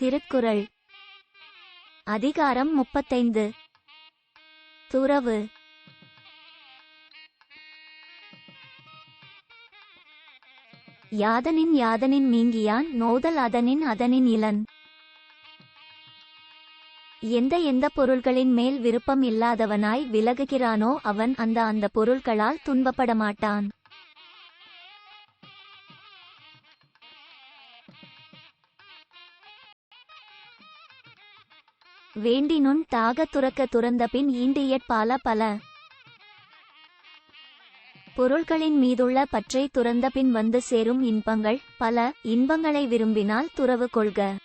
திருக்குறள். அதிகாரம் முப்பத்தைந்து. துறவு. யாதனின் யாதனின் நீங்கியான் நோதல் அதனின் அதனின் இலன் எந்த எந்த பொருள்களின் மேல் விருப்பம் இல்லாதவனாய் விலகுகிறானோ அவன் அந்த அந்த பொருள்களால் துன்பப்பட வேண்டினுன் தாக துறக்க துறந்தபின் ஈண்டியற் பல பல. பொருள்களின் மீதுள்ள பற்றை துறந்தபின் வந்து சேரும் இன்பங்கள் பல. இன்பங்களை விரும்பினால் துறவு கொள்க.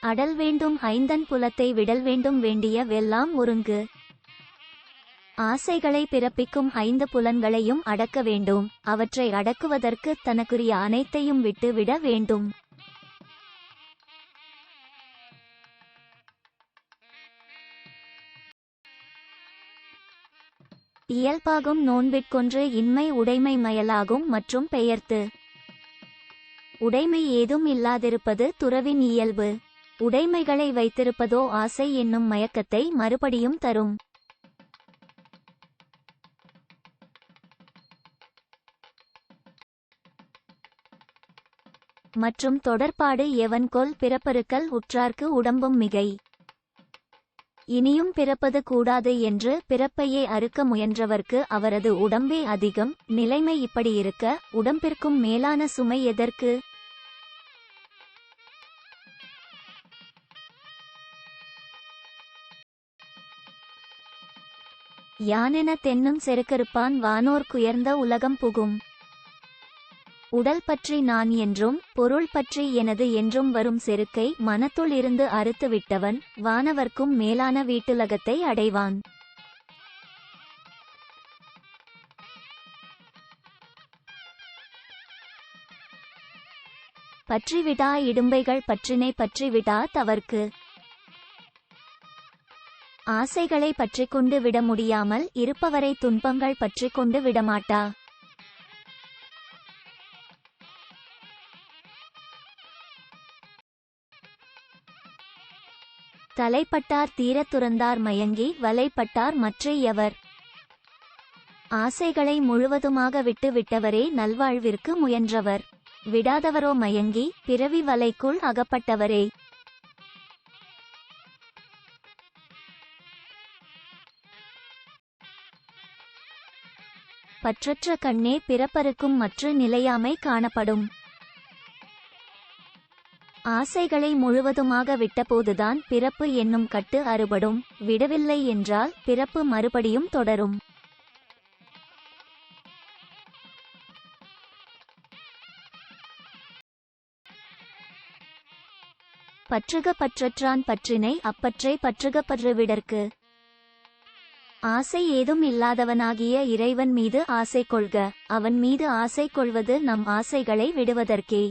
அடல் வேண்டும் ஐந்தன் புலத்தை விடல் வேண்டும் வேண்டிய வெல்லாம் ஒருங்கு. ஆசைகளை பிறப்பிக்கும் ஐந்து புலன்களையும் அடக்க வேண்டும். அவற்றை அடக்குவதற்கு தனக்குரிய அனைத்தையும் விட்டுவிட வேண்டும். இயல்பாகும் நோன்பிற்கொன்று இன்மை உடைமை மயலாகும் மற்றும் பெயர்த்து. உடைமை ஏதும் இல்லாதிருப்பது துறவின் இயல்பு. உடைமைகளை வைத்திருப்பதோ ஆசை என்னும் மயக்கத்தை மறுபடியும் தரும். மற்றும் தொடர்பாடு எவன்கொல் பிறப்பருக்கல் உற்றார்க்கு உடம்பும் மிகை. இனியும் பிறப்பது கூடாது என்று பிறப்பையே அறுக்க முயன்றவர்க்கு அவரது உடம்பே அதிகம் நிலைமை இப்படி இருக்க உடம்பிற்கும் மேலான சுமை எதற்கு? யானென தென்னும் செருக்கறுப்பான் வானோர்க்குயர்ந்த உலகம் புகும். உடல் பற்றி நான் என்றும் பொருள் பற்றி எனது என்றும் வரும் செருக்கை மனத்துள் இருந்து அறுத்து விட்டவன் வானவர்க்கும் மேலான வீட்டுலகத்தை அடைவான். பற்றிவிடா இடும்பைகள் பற்றினை பற்றிவிடா தவர்க்கு. ஆசைகளை பற்றிக்கொண்டு விட முடியாமல் இருப்பவரை துன்பங்கள் பற்றிக்கொண்டு விடமாட்டா. தலைப்பட்டார் தீரத் துறந்தார் மயங்கி வலைப்பட்டார் மற்ற எவர்? ஆசைகளை முழுவதுமாக விட்டு விட்டவரே நல்வாழ்விற்கு முயன்றவர். விடாதவரோ மயங்கி பிறவி வலைக்குள் அகப்பட்டவரே. பற்றற்ற கண்ணே பிறப்பருக்கும் மற்ற நிலையாமை காணப்படும். ஆசைகளை முழுவதுமாக விட்டபோதுதான் பிறப்பு என்னும் கட்டு அறுபடும். விடவில்லை என்றால் பிறப்பு மறுபடியும் தொடரும். பற்றுக பற்றற்றான் பற்றினை அப்பற்றை பற்றுக பற்றுவிடற்கு. ஆசை ஏதும் இல்லாதவனாகிய இறைவன் மீது ஆசை கொள்க. அவன் மீது ஆசை கொள்வது நம் ஆசைகளை விடுவதற்கே.